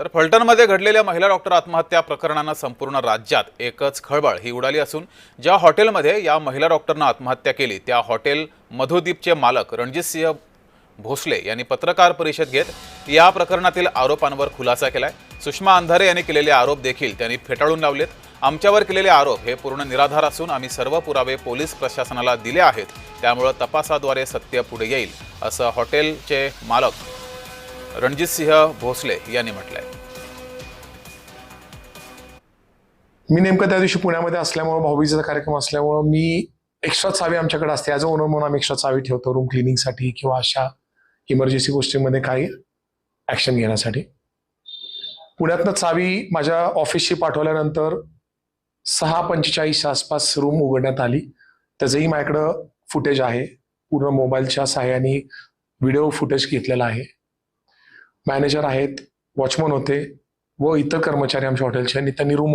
तर फलटणमध्ये घडलेल्या महिला डॉक्टर आत्महत्या प्रकरणानं संपूर्ण राज्यात एकच खळबळ ही उडाली असून ज्या हॉटेलमध्ये या महिला डॉक्टरनं आत्महत्या केली त्या हॉटेल मधुदीपचे मालक रणजितसिंह भोसले यांनी पत्रकार परिषद घेत या प्रकरणातील आरोपांवर खुलासा केलाय. सुषमा अंधारे यांनी केलेले आरोप देखील त्यांनी फेटाळून लावलेत. आमच्यावर केलेले आरोप हे पूर्ण निराधार असून आम्ही सर्व पुरावे पोलीस प्रशासनाला दिले आहेत. त्यामुळं तपासाद्वारे सत्य पुढे येईल असं हॉटेलचे मालक रणजितसिंह भोसले यांनी म्हटलंय. मी नेमकं त्या दिवशी पुण्यामध्ये असल्यामुळं भाऊबीजेचा कार्यक्रम असल्यामुळं मी एक्स्ट्रा चावी आमच्याकडे असते. ॲज अ ओनर म्हणून आम्ही एक्स्ट्रा चावी ठेवतो रूम क्लिनिंगसाठी किंवा अशा इमर्जन्सी गोष्टींमध्ये काही ॲक्शन घेण्यासाठी. पुण्यातनं चावी माझ्या ऑफिसशी पाठवल्यानंतर सहा पंचेचाळीसच्या आसपास रूम उघडण्यात आली. त्याचंही माझ्याकडं फुटेज आहे. पूर्ण मोबाईलच्या सहाय्याने व्हिडिओ फुटेज घेतलेला आहे. मॅनेजर आहेत वॉचमन होते व इतर कर्मचारी आमच्या हॉटेलचे आणि त्यांनी रूम